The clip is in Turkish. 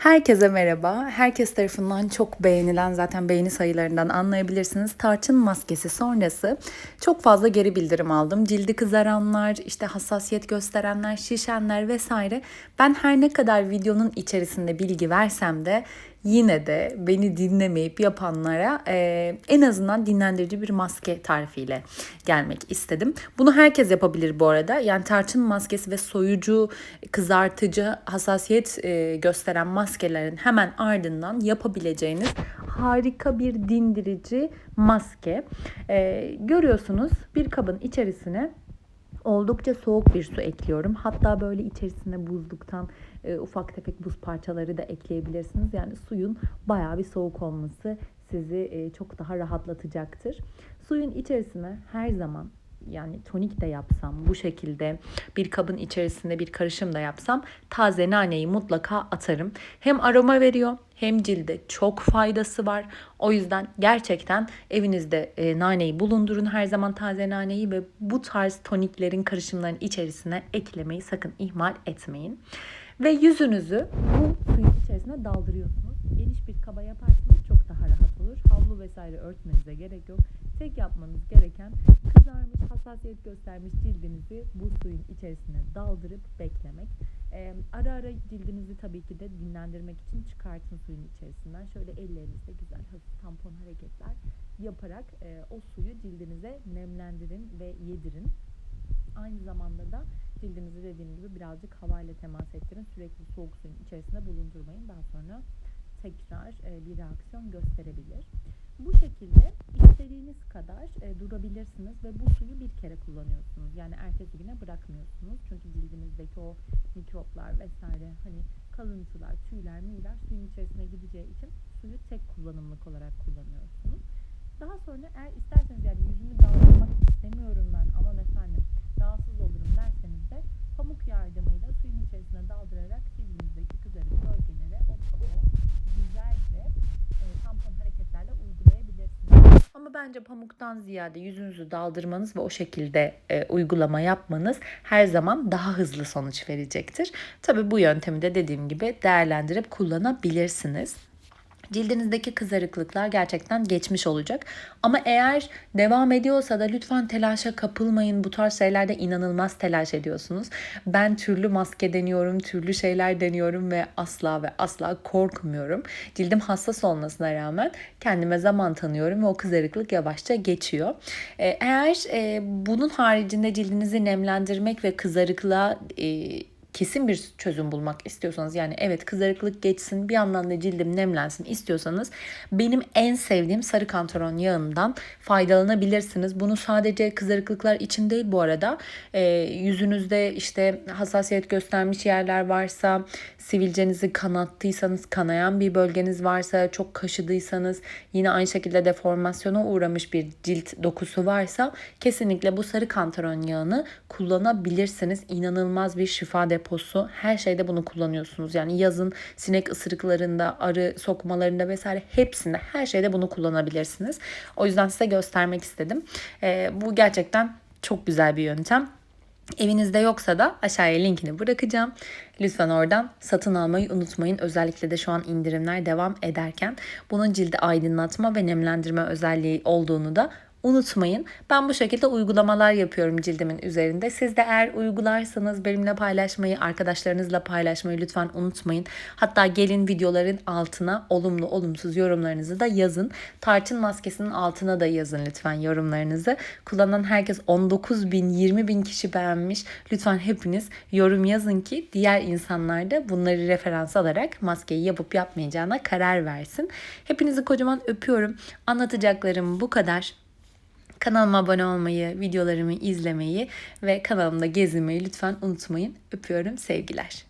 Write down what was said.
Herkese merhaba. Herkes tarafından çok beğenilen zaten beğeni sayılarından anlayabilirsiniz. Tarçın maskesi sonrası çok fazla geri bildirim aldım. Cildi kızaranlar, işte hassasiyet gösterenler, şişenler vesaire. Ben her ne kadar videonun içerisinde bilgi versem de yine de beni dinlemeyip yapanlara e, en azından dinlendirici bir maske tarifiyle gelmek istedim. Bunu herkes yapabilir bu arada. Yani tarçın maskesi ve soyucu, kızartıcı, hassasiyet e, gösteren maskelerin hemen ardından yapabileceğiniz harika bir dindirici maske. E, görüyorsunuz bir kabın içerisine oldukça soğuk bir su ekliyorum. Hatta böyle içerisine buzluktan e, ufak tefek buz parçaları da ekleyebilirsiniz. Yani suyun bayağı bir soğuk olması sizi e, çok daha rahatlatacaktır. Suyun içerisine her zaman yani tonik de yapsam bu şekilde bir kabın içerisinde bir karışım da yapsam taze naneyi mutlaka atarım. Hem aroma veriyor hem cilde çok faydası var. O yüzden gerçekten evinizde e, naneyi bulundurun her zaman taze naneyi ve bu tarz toniklerin karışımların içerisine eklemeyi sakın ihmal etmeyin. Ve yüzünüzü bu suyun içerisine daldırıyorsunuz. Geniş bir kaba yaparsanız çok daha rahat olur. Havlu vesaire örtmenize gerek yok. Tek yapmanız gereken kızarmış, hassasiyet göstermiş cildinizi bu suyun içerisine daldırıp beklemek. Ee, ara ara cildinizi tabii ki de dinlendirmek için çıkartın suyun içerisinden. Şöyle ellerinizle güzel hafif tampon hareketler yaparak e, o suyu cildinize nemlendirin ve yedirin. Aynı zamanda da cildinizi dediğim gibi birazcık havayla temas ettirin. Sürekli soğuk suyun içerisinde bulundurmayın. Daha sonra tekrar e, bir reaksiyon gösterebilir. Bu şekilde istediğiniz kadar e, durabilirsiniz ve bu suyu bir kere kullanıyorsunuz. Yani ertesi güne bırakmıyorsunuz. Çünkü cildinizdeki o mikroplar vesaire hani kalıntılar, tüyler, müyler suyun içerisine gideceği için suyu tek kullanımlık olarak kullanıyorsunuz. Daha sonra eğer isterseniz yani bence pamuktan ziyade yüzünüzü daldırmanız ve o şekilde e, uygulama yapmanız her zaman daha hızlı sonuç verecektir. Tabi bu yöntemi de dediğim gibi değerlendirip kullanabilirsiniz cildinizdeki kızarıklıklar gerçekten geçmiş olacak. Ama eğer devam ediyorsa da lütfen telaşa kapılmayın. Bu tarz şeylerde inanılmaz telaş ediyorsunuz. Ben türlü maske deniyorum, türlü şeyler deniyorum ve asla ve asla korkmuyorum. Cildim hassas olmasına rağmen kendime zaman tanıyorum ve o kızarıklık yavaşça geçiyor. Ee, eğer e, bunun haricinde cildinizi nemlendirmek ve kızarıklığa e, kesin bir çözüm bulmak istiyorsanız yani evet kızarıklık geçsin bir yandan da cildim nemlensin istiyorsanız benim en sevdiğim sarı kantaron yağından faydalanabilirsiniz. Bunu sadece kızarıklıklar için değil bu arada e, yüzünüzde işte hassasiyet göstermiş yerler varsa sivilcenizi kanattıysanız kanayan bir bölgeniz varsa çok kaşıdıysanız yine aynı şekilde deformasyona uğramış bir cilt dokusu varsa kesinlikle bu sarı kantaron yağını kullanabilirsiniz. İnanılmaz bir şifa deposu. Her şeyde bunu kullanıyorsunuz. Yani yazın sinek ısırıklarında, arı sokmalarında vesaire hepsinde her şeyde bunu kullanabilirsiniz. O yüzden size göstermek istedim. Ee, bu gerçekten çok güzel bir yöntem. Evinizde yoksa da aşağıya linkini bırakacağım. Lütfen oradan satın almayı unutmayın. Özellikle de şu an indirimler devam ederken bunun cildi aydınlatma ve nemlendirme özelliği olduğunu da unutmayın. Ben bu şekilde uygulamalar yapıyorum cildimin üzerinde. Siz de eğer uygularsanız benimle paylaşmayı, arkadaşlarınızla paylaşmayı lütfen unutmayın. Hatta gelin videoların altına olumlu olumsuz yorumlarınızı da yazın. Tarçın maskesinin altına da yazın lütfen yorumlarınızı. Kullanan herkes 19 bin, 20 bin kişi beğenmiş. Lütfen hepiniz yorum yazın ki diğer insanlar da bunları referans alarak maskeyi yapıp yapmayacağına karar versin. Hepinizi kocaman öpüyorum. Anlatacaklarım bu kadar. Kanalıma abone olmayı, videolarımı izlemeyi ve kanalımda gezinmeyi lütfen unutmayın. Öpüyorum, sevgiler.